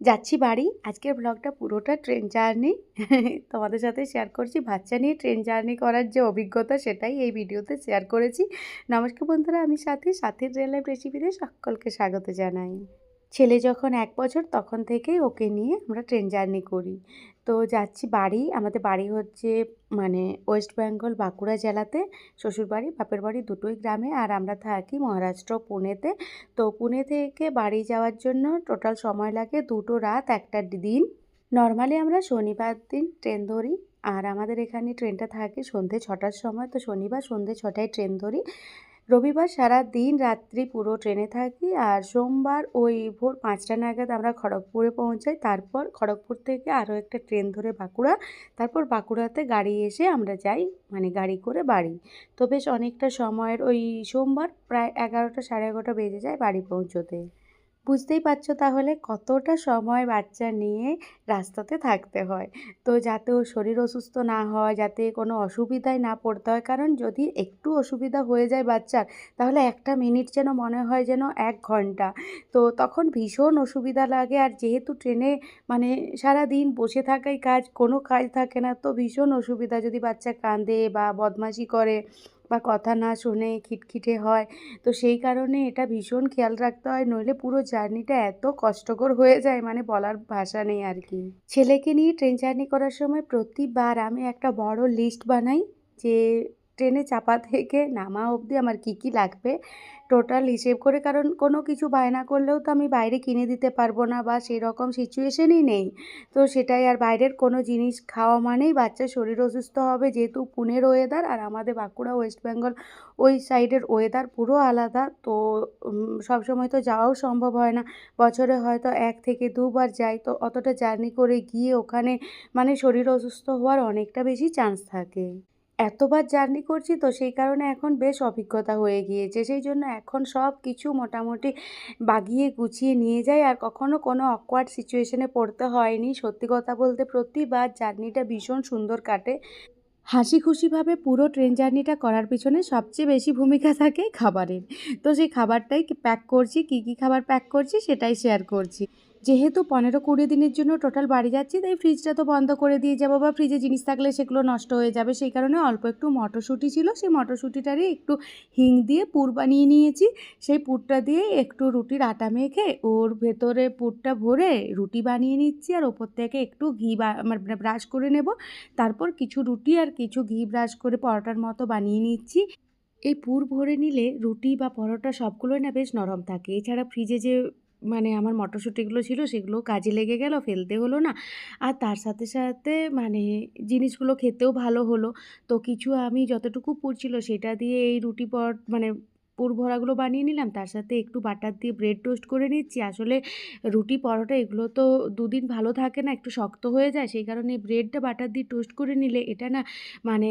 যাচ্ছি বাড়ি। আজকের ব্লগটা পুরোটা ট্রেন জার্নি তোমাদের সাথে শেয়ার করছি। বাচ্চা নিয়ে ট্রেন জার্নি করার যে অভিজ্ঞতা, সেটাই এই ভিডিওতে শেয়ার করেছি। নমস্কার বন্ধুরা, আমি সাথে। সাথীর রিয়েল লাইফ রেসিপিতে সকলকে স্বাগত জানাই। ছেলে যখন এক বছর তখন থেকেই ওকে নিয়ে আমরা ট্রেন জার্নি করি। তো যাচ্ছি বাড়ি, আমাদের বাড়ি হচ্ছে মানে ওয়েস্ট বেঙ্গল বাঁকুড়া জেলাতে। শ্বশুরবাড়ি, বাপের বাড়ি দুটোই গ্রামে আর আমরা থাকি মহারাষ্ট্র, পুনেতে। তো পুনে থেকে বাড়ি যাওয়ার জন্য টোটাল সময় লাগে দুটো রাত, একটা দিন। নর্মালি আমরা শনিবার দিন ট্রেন ধরি আর আমাদের এখানে ট্রেনটা থাকে সন্ধে ছটার সময়। তো শনিবার সন্ধে ছটায় ট্রেন ধরি। রবিবার সারা দিন রাত্রি পুরো ট্রেনে থাকি আর সোমবার ওই ভোর পাঁচটা নাগাদ আমরা খড়গপুরে পৌঁছাই। তারপর খড়গপুর থেকে আরও একটা ট্রেন ধরে বাঁকুড়া। তারপর বাঁকুড়াতে গাড়ি এসে আমরা যাই মানে গাড়ি করে বাড়ি। তো বেশ অনেকটা সময়ের ওই সোমবার প্রায় এগারোটা সাড়ে এগারোটা বেজে যায় বাড়ি পৌঁছোতে। বুঝতেই পারছ তাহলে কতটা সময় বাচ্চা নিয়ে রাস্তাতে থাকতে হয়। তো যাতে ওর শরীর অসুস্থ না হয়, যাতে কোনো অসুবিধায় না পড়তে হয়, কারণ যদি একটু অসুবিধা হয়ে যায় বাচ্চার, তাহলে একটা মিনিট যেন মনে হয় যেন এক ঘণ্টা। তো তখন ভীষণ অসুবিধা লাগে আর যেহেতু ট্রেনে মানে সারা দিন বসে থাকাই কাজ, কোনো কাজ থাকে না, তো ভীষণ অসুবিধা। যদি বাচ্চা কাঁদে বা বদমাশি করে বা কথা না শোনে খিটখিটে হয়। তো সেই কারণে এটা ভীষণ খেয়াল রাখতে হয়, নইলে পুরো জার্নিটা এত কষ্টকর হয়ে যায় মানে বলার ভাষা নেই আর কি। ছেলেকে নিয়ে ট্রেন জার্নি করার সময় প্রতিবার আমি একটা বড় লিস্ট বানাই, যে ট্রেনে চাপা থেকে নামা অবধি আমার কী কী লাগবে? টোটাল হিসেব করে, কারণ কোনো কিছু বায়না করলেও তো আমি বাইরে কিনে দিতে পারব না বা সেরকম সিচুয়েশনই নেই। তো সেটাই আর বাইরের কোনো জিনিস খাওয়া মানেই বাচ্চার শরীর অসুস্থ হবে, যেহেতু পুনের ওয়েদার আর আমাদের বাঁকুড়া ওয়েস্ট বেঙ্গল ওই সাইডের ওয়েদার পুরো আলাদা। তো সব সময় তো যাওয়াও সম্ভব হয় না। বছরে হয়তো এক থেকে দুবার যাই, তো অতটা জার্নি করে গিয়ে ওখানে মানে শরীর অসুস্থ হওয়ার অনেকটা বেশি চান্স থাকে। এতবার জার্নি করছি তো সেই কারণে এখন বেশ অভিজ্ঞতা হয়ে গিয়েছে। সেই জন্য এখন সব কিছু মোটামুটি বাগিয়ে গুছিয়ে নিয়ে যাই। আর কখনো কোনো অকওয়ার্ড সিচুয়েশনে পড়তে হয়নি। সত্যি কথা বলতে প্রতিবার জার্নিটা ভীষণ সুন্দর কাটে। হাসি খুশিভাবে পুরো ট্রেন জার্নিটা করার পিছনে সবচেয়ে বেশি ভূমিকা থাকে খাবারের। তো সেই খাবারটাই প্যাক করছি, কী কী খাবার প্যাক করছি সেটাই শেয়ার করছি। যেহেতু পনেরো কুড়ি দিনের জন্য টোটাল বাড়ি যাচ্ছি, তাই ফ্রিজটা তো বন্ধ করে দিয়ে যাব বা ফ্রিজে জিনিস থাকলে সেগুলো নষ্ট হয়ে যাবে। সেই কারণে অল্প একটু মটরশুঁটি ছিল, সেই মটরশুঁটিটারই একটু হিং দিয়ে পুর বানিয়ে নিয়েছি। সেই পুরটা দিয়ে একটু রুটির আটা মেখে ওর ভেতরে পুরটা ভরে রুটি বানিয়ে নিচ্ছি আর ওপর থেকে একটু ঘি মানে ব্রাশ করে নেব। তারপর কিছু রুটি আর কিছু ঘি ব্রাশ করে পরোটার মতো বানিয়ে নিচ্ছি। এই পুর ভরে নিলে রুটি বা পরোটা সবগুলোই না বেশ নরম থাকে। এছাড়া ফ্রিজে যে মানে আমার মটরশুঁটিগুলো ছিল সেগুলো কাজে লেগে গেল, ফেলতে হলো না। আর তার সাথে সাথে মানে জিনিসগুলো খেতেও ভালো হলো। তো কিছু আমি যতটুকু পুড়ছিল সেটা দিয়ে এই রুটি পর মানে পুর ভরাগুলো বানিয়ে নিলাম, তার সাথে একটু বাটার দিয়ে ব্রেড টোস্ট করে নিচ্ছি। আসলে রুটি পরোটা এগুলো তো দুদিন ভালো থাকে না, একটু শক্ত হয়ে যায়, সেই কারণে ব্রেডটা বাটার দিয়ে টোস্ট করে নিলে এটা না মানে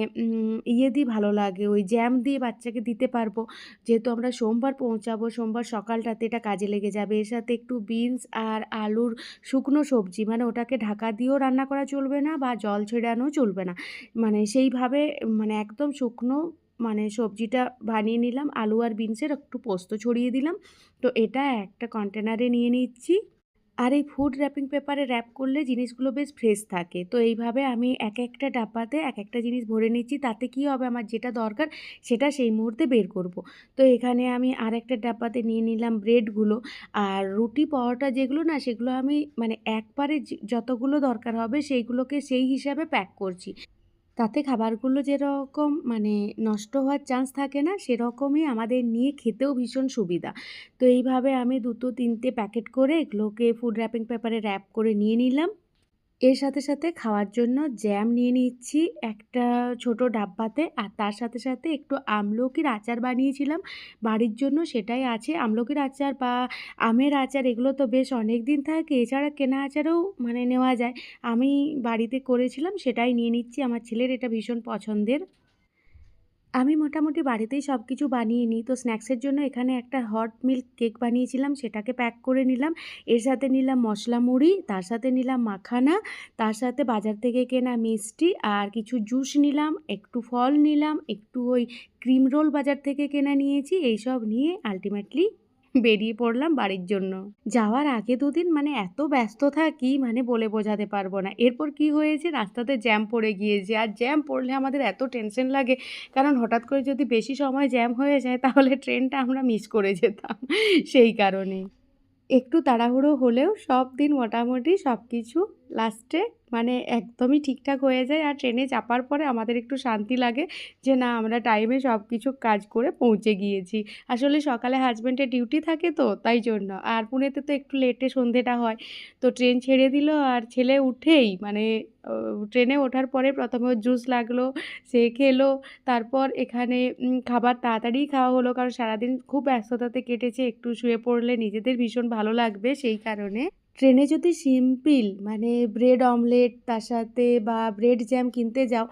ইয়ে দিয়ে ভালো লাগে, ওই জ্যাম দিয়ে বাচ্চাকে দিতে পারব। যেহেতু আমরা সোমবার পৌঁছাবো, সোমবার সকালটাতে এটা কাজে লেগে যাবে। এর সাথে একটু বিনস আর আলুর শুকনো সবজি মানে ওটাকে ঢাকা দিয়েও রান্না করা চলবে না বা জল ছেড়ানোও চলবে না। মানে সেইভাবে মানে একদম শুকনো মানে সবজিটা বানিয়ে নিলাম, আলু আর বিনসের একটু পোস্ত ছড়িয়ে দিলাম। তো এটা একটা কন্টেনারে নিয়ে নিচ্ছি। আর এই ফুড র্যাপিং পেপারে র্যাপ করলে জিনিসগুলো বেশ ফ্রেশ থাকে। তো এইভাবে আমি এক একটা ডাব্বাতে এক একটা জিনিস ভরে নিচ্ছি। তাতে কি হবে? আমার যেটা দরকার সেটা সেই মুহূর্তে বের করব। তো এখানে আমি আর একটা ডাব্বাতে নিয়ে নিলাম ব্রেডগুলো আর রুটি পরোটা যেগুলো না, সেগুলো আমি মানে একবারে যতগুলো দরকার হবে সেইগুলোকে সেই হিসাবে প্যাক করছি। তাতে খাবারগুলো যেরকম মানে নষ্ট হওয়ার চান্স থাকে না, সেরকমই আমাদের নিয়ে খেতেও ভীষণ সুবিধা। তো এইভাবে আমি দুটো তিনটে প্যাকেট করে এগুলোকে ফুড র্যাপিং পেপারে র্যাপ করে নিয়ে নিলাম। এর সাথে সাথে খাওয়ার জন্য জ্যাম নিয়ে নিচ্ছি একটা ছোট ডাব্বাতে আর তার সাথে সাথে একটু আমলকির আচার বানিয়েছিলাম। বাড়ির জন্য সেটাই আছে। আমলকির আচার বা আমের আচার এগুলো তো বেশ অনেক দিন থাকে। এছাড়া কেনা আচারও মানে নেওয়া যায়। আমি বাড়িতে করেছিলাম, সেটাই নিয়ে নিচ্ছি। আমার ছেলের এটা ভীষণ পছন্দের। আমি মোটামুটি বাড়িতেই সব কিছু বানিয়ে নিই। তো স্ন্যাক্সের জন্য এখানে একটা হট মিল্ক কেক বানিয়েছিলাম, সেটাকে প্যাক করে নিলাম। এর সাথে নিলাম মশলা মুড়ি, তার সাথে নিলাম মাখানা, তার সাথে বাজার থেকে কেনা মিষ্টি আর কিছু জুস নিলাম, একটু ফল নিলাম, একটু ওই ক্রিম রোল বাজার থেকে কেনা নিয়েছি, এইসব নিয়ে আলটিমেটলি বেরিয়ে পড়লাম বাড়ির জন্য। যাওয়ার আগে দুদিন মানে এত ব্যস্ত থাকি মানে বলে বোঝাতে পারব না। এরপর কি হয়েছে, রাস্তাতে জ্যাম পড়ে গিয়েছে। আর জ্যাম পড়লে আমাদের এত টেনশন লাগে, কারণ হঠাৎ করে যদি বেশি সময় জ্যাম হয়ে যায়, তাহলে ট্রেনটা আমরা মিস করে যেতাম সেই কারণে একটু তাড়াহুড়ো হলেও সব দিন মোটামুটি সব কিছু লাস্টে মানে একদমই ঠিকঠাক হয়ে যায় আর ট্রেনে চাপার পরে আমাদের একটু শান্তি লাগে যে না, আমরা টাইমে সব কিছু কাজ করে পৌঁছে গিয়েছি। আসলে সকালে হাজব্যান্ডের ডিউটি থাকে তো, তাই জন্য। আর পুনেতে তো একটু লেটে সন্ধেটা হয়। তো ট্রেন ছেড়ে দিল আর ছেলে উঠেই মানে ট্রেনে ওঠার পরে প্রথমে জুস লাগল, সে খেলো। তারপর এখানে খাবার তাড়াতাড়ি খাওয়া হলো কারণ সারাদিন খুব ব্যস্ততাতে কেটেছে। একটু শুয়ে পড়লে নিজেদের ভীষণ ভালো লাগবে সেই কারণে। ট্রেনে যদি সিম্পল মানে ব্রেড অমলেট, তার সাথে বা ব্রেড জ্যাম কিনতে যাও,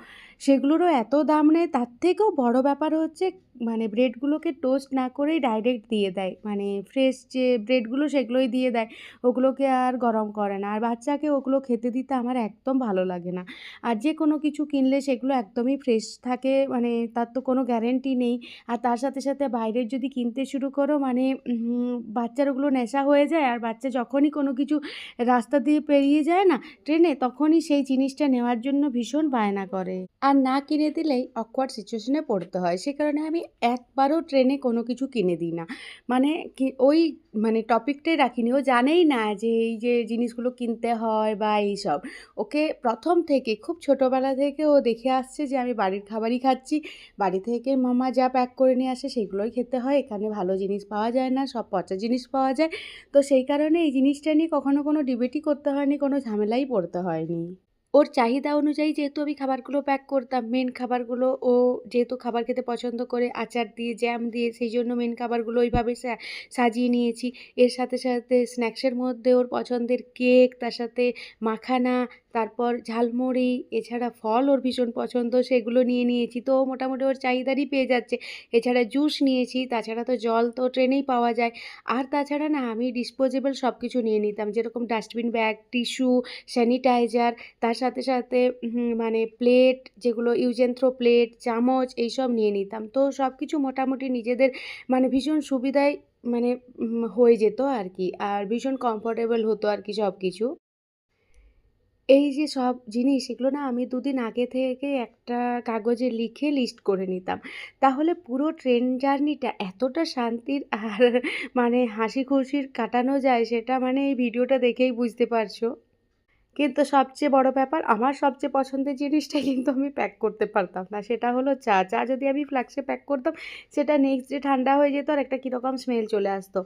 সেগুলোরও এত দাম নেয়, তার থেকেও বড় ব্যাপার হচ্ছে মানে ব্রেডগুলোকে টোস্ট না করেই ডাইরেক্ট দিয়ে দেয়। মানে ফ্রেশ যে ব্রেডগুলো সেগুলোই দিয়ে দেয়, ওগুলোকে আর গরম করে না। আর বাচ্চাকে ওগুলো খেতে দিতে আমার একদম ভালো লাগে না। আর যে কোনো কিছু কিনলে সেগুলো একদমই ফ্রেশ থাকে মানে তার তো কোনো গ্যারেন্টি নেই। আর তার সাথে সাথে বাইরের যদি কিনতে শুরু করো মানে বাচ্চার ওগুলো নেশা হয়ে যায়, আর বাচ্চা যখনই কোনো কিছু রাস্তা দিয়ে পেরিয়ে যায় না ট্রেনে, তখনই সেই জিনিসটা নেওয়ার জন্য ভীষণ বায়না করে। আর না কিনে দিলেই অকওয়ার্ড সিচুয়েশনে পড়তে হয়। সে কারণে আমি একবারও ট্রেনে কোনো কিছু কিনে দিই না। মানে ওই মানে টপিকটাই রাখিনি। ও জানেই না যে এই যে জিনিসগুলো কিনতে হয় বা এইসব। ওকে প্রথম থেকে, খুব ছোটোবেলা থেকে ও দেখে আসছে যে আমি বাড়ির খাবারই খাচ্ছি। বাড়ি থেকে মামা যা প্যাক করে নিয়ে আসে সেগুলোই খেতে হয়। এখানে ভালো জিনিস পাওয়া যায় না, সব পচা জিনিস পাওয়া যায়। তো সেই কারণে এই জিনিসটা নিয়ে কখনো কোনো ডিবেটই করতে হয়নি, কোনো ঝামেলাই পড়তে হয়নি। ওর চাহিদা অনুযায়ী যেহেতু আমি খাবারগুলো প্যাক করতাম মেন খাবারগুলো ও যেহেতু খাবার খেতে পছন্দ করে, আচার দিয়ে জ্যাম দিয়ে, সেই জন্য মেন খাবারগুলো ওইভাবে সাজিয়ে নিয়েছি। এর সাথে সাথে স্ন্যাক্সের মধ্যে ওর পছন্দের কেক তার সাথে মাখানা, তারপর ঝালমুড়ি, এছাড়া ফল ওর ভীষণ পছন্দ, সেগুলো নিয়ে নিয়েছি। তো মোটামুটি ওর চাহিদারই পেয়ে যাচ্ছে। এছাড়া জুস নিয়েছি, তাছাড়া তো জল তো ট্রেনেই পাওয়া যায়। আর তাছাড়া না, আমি ডিসপোজেবল সব কিছু নিয়ে নিতাম, যেরকম ডাস্টবিন ব্যাগ টিস্যু স্যানিটাইজার তার সাথে সাথে মানে প্লেট যেগুলো ইউজেন্থ্রো প্লেট চামচ এইসব নিয়ে নিতাম। তো সব কিছু মোটামুটি নিজেদের মানে ভীষণ সুবিধায় মানে হয়ে যেত আর কি আর ভীষণ কমফোর্টেবল হতো আর কি সব কিছু এই যে সব জিনিস, এগুলো না আমি দুদিন আগে থেকে একটা কাগজে লিখে লিস্ট করে নিতাম। তাহলে পুরো ট্রেন জার্নিটা এতটা শান্তির আর মানে হাসি খুশির কাটানো যায়, সেটা মানে এই ভিডিওটা দেখেই বুঝতে পারছ। কিন্তু সবচেয়ে বড় ব্যাপার, আমার সবচেয়ে পছন্দের জিনিসটা কিন্তু আমি প্যাক করতে পারতাম না। সেটা হলো চা। চা যদি আমি ফ্লাক্সে প্যাক করতাম, সেটা নেক্সট ডে ঠান্ডা হয়ে যেত আর একটা কীরকম স্মেল চলে আসতো।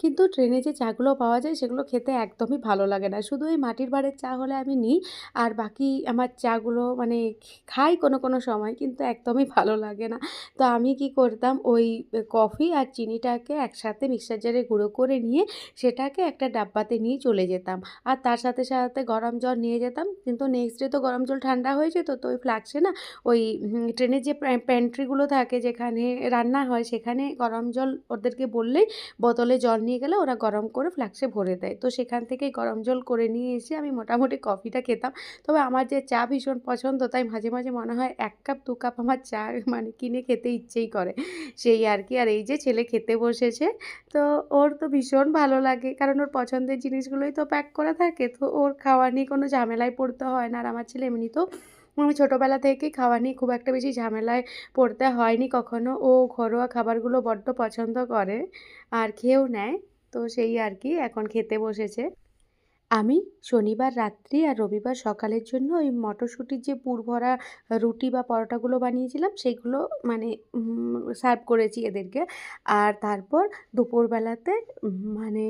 কিন্তু ট্রেনে যে চাগুলো পাওয়া যায়, সেগুলো খেতে একদমই ভালো লাগে না। শুধু ওই মাটির বাড়ির চা হলে আমি নিই, আর বাকি আমার চাগুলো মানে খাই কোনো কোনো সময়, কিন্তু একদমই ভালো লাগে না। তো আমি কি করতাম, ওই কফি আর চিনিটাকে একসাথে মিক্সার জারে গুঁড়ো করে নিয়ে, সেটাকে একটা ডাব্বাতে নিয়ে চলে যেতাম। আর তার সাথে সাথে গরম জল নিয়ে যেতাম, কিন্তু নেক্সট ডে তো গরম জল ঠান্ডা হয়ে যেত তো ওই ফ্লাক্সে না ওই ট্রেনের যে প্যান্ট্রিগুলো থাকে যেখানে রান্না হয়, সেখানে গরম জল ওদেরকে বললেই বোতলে জল নিয়ে গেলে ওরা গরম করে ফ্লাক্সে ভরে দেয়। তো সেখান থেকেই গরম জল করে নিয়ে এসে আমি মোটামুটি কফিটা খেতাম। তবে আমার যে চা ভীষণ পছন্দ, তাই মাঝে মাঝে মনে হয় এক কাপ দু কাপ আমার চা মানে কিনে খেতে ইচ্ছেই করে। সেই আর কি। আর এই যে ছেলে খেতে বসেছে, তো ওর তো ভীষণ ভালো লাগে। কারণ ওর পছন্দের জিনিসগুলোই তো প্যাক করা থাকে। তো ওর খাওয়া নিয়ে কোনো ঝামেলায় পড়তে হয় না। আর আমার ছেলে এমনিতেও আমি ছোটোবেলা থেকে খাওয়া নিয়ে খুব একটা বেশি ঝামেলায় পড়তে হয়নি কখনো। ও ঘরোয়া খাবারগুলো বড্ড পছন্দ করে আর খেয়েও নেয়। তো সেই আর কি, এখন খেতে বসেছে। আমি শনিবার রাত্রি আর রবিবার সকালের জন্য ওই মটরশুঁটির যে পুর ভরা রুটি বা পরোটাগুলো বানিয়েছিলাম, সেগুলো মানে সার্ভ করেছি এদেরকে। আর তারপর দুপুরবেলাতে মানে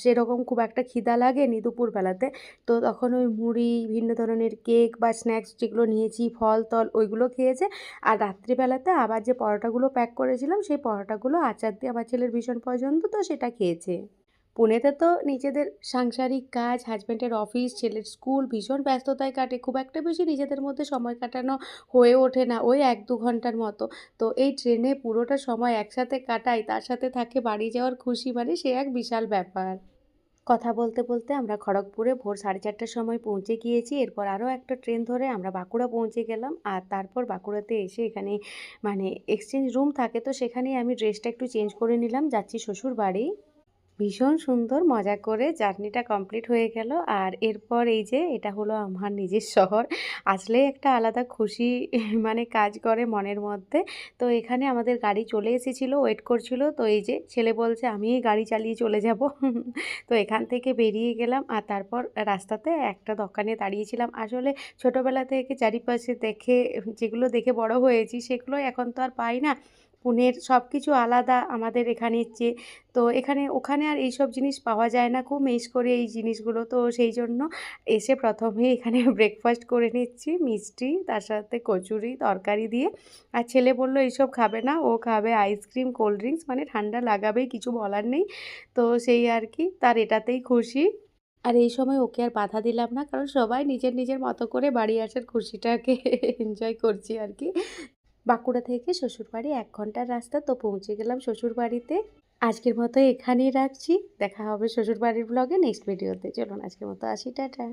সেরকম খুব একটা খিদা লাগেনি দুপুরবেলাতে। তো তখন ওই মুড়ি, ভিন্ন ধরনের কেক বা স্ন্যাক্স যেগুলো নিয়েছি, ফল, তল, ওইগুলো খেয়েছে। আর রাত্রিবেলাতে আবার যে পরোটাগুলো প্যাক করেছিলাম, সেই পরোটাগুলো আচার দিয়ে, আমার ছেলের ভীষণ পছন্দ, তো সেটা খেয়েছে। পুনেতে তো নিজেদের সাংসারিক কাজ হাজব্যান্ডের অফিস ছেলের স্কুল ভীষণ ব্যস্ততায় কাটে। খুব একটা বেশি নিজেদের মধ্যে সময় কাটানো হয়ে ওঠে না ওই এক দু ঘণ্টার মতো। তো এই ট্রেনে পুরোটা সময় একসাথে কাটাই, তার সাথে থাকে বাড়ি যাওয়ার খুশি মানে সে এক বিশাল ব্যাপার। কথা বলতে বলতে আমরা খড়গপুরে ভোর সাড়ে চারটার সময় পৌঁছে গিয়েছি। এরপর আরও একটা ট্রেন ধরে আমরা বাঁকুড়া পৌঁছে গেলাম। আর তারপর বাঁকুড়াতে এসে এখানে মানে এক্সচেঞ্জ রুম থাকে। তো সেখানেই আমি ড্রেসটা একটু চেঞ্জ করে নিলাম। যাচ্ছি শ্বশুর বাড়ি ভীষণ সুন্দর, মজা করে জার্নিটা কমপ্লিট হয়ে গেল। আর এরপর এই যে এটা হলো আমার নিজের শহর, আসলেই একটা আলাদা খুশি মানে কাজ করে মনের মধ্যে। তো এখানে আমাদের গাড়ি চলে এসেছিল ওয়েট করছিল। তো এই যে ছেলে বলছে আমিই গাড়ি চালিয়ে চলে যাব। তো এখান থেকে বেরিয়ে গেলাম। আর তারপর রাস্তাতে একটা দোকানে দাঁড়িয়েছিলাম। আসলে ছোটোবেলা থেকে চারিপাশে দেখে, যেগুলো দেখে বড় হয়েছি সেগুলো এখন তো আর পাই না। পুনের সব কিছু আলাদা আমাদের এখানের চেয়ে তো এখানে, ওখানে আর এইসব জিনিস পাওয়া যায় না। খুব মিস করে এই জিনিসগুলো। তো সেই জন্য এসে প্রথমে এখানে ব্রেকফাস্ট করে নিচ্ছি, মিষ্টি, তার সাথে কচুরি, তরকারি দিয়ে। আর ছেলে বলল, এইসব খাবে না, ও খাবে আইসক্রিম কোল্ড ড্রিঙ্কস মানে ঠান্ডা লাগাবেই, কিছু বলার নেই। তো সেই আর কি, তার এটাতেই খুশি। আর এই সময় ওকে আর বাধা দিলাম না, কারণ সবাই নিজের নিজের মতো করে বাড়ি আসার খুশিটাকে এনজয় করছি আর কি। বাঁকুড়া থেকে শ্বশুরবাড়ি এক ঘণ্টার রাস্তা, তো পৌঁছে গেলাম শ্বশুরবাড়িতে। আজকের মতো এখানেই রাখছি। দেখা হবে শ্বশুরবাড়ির ব্লগে নেক্সট ভিডিওতে চলুন, আজকের মতো আসি, টাটা।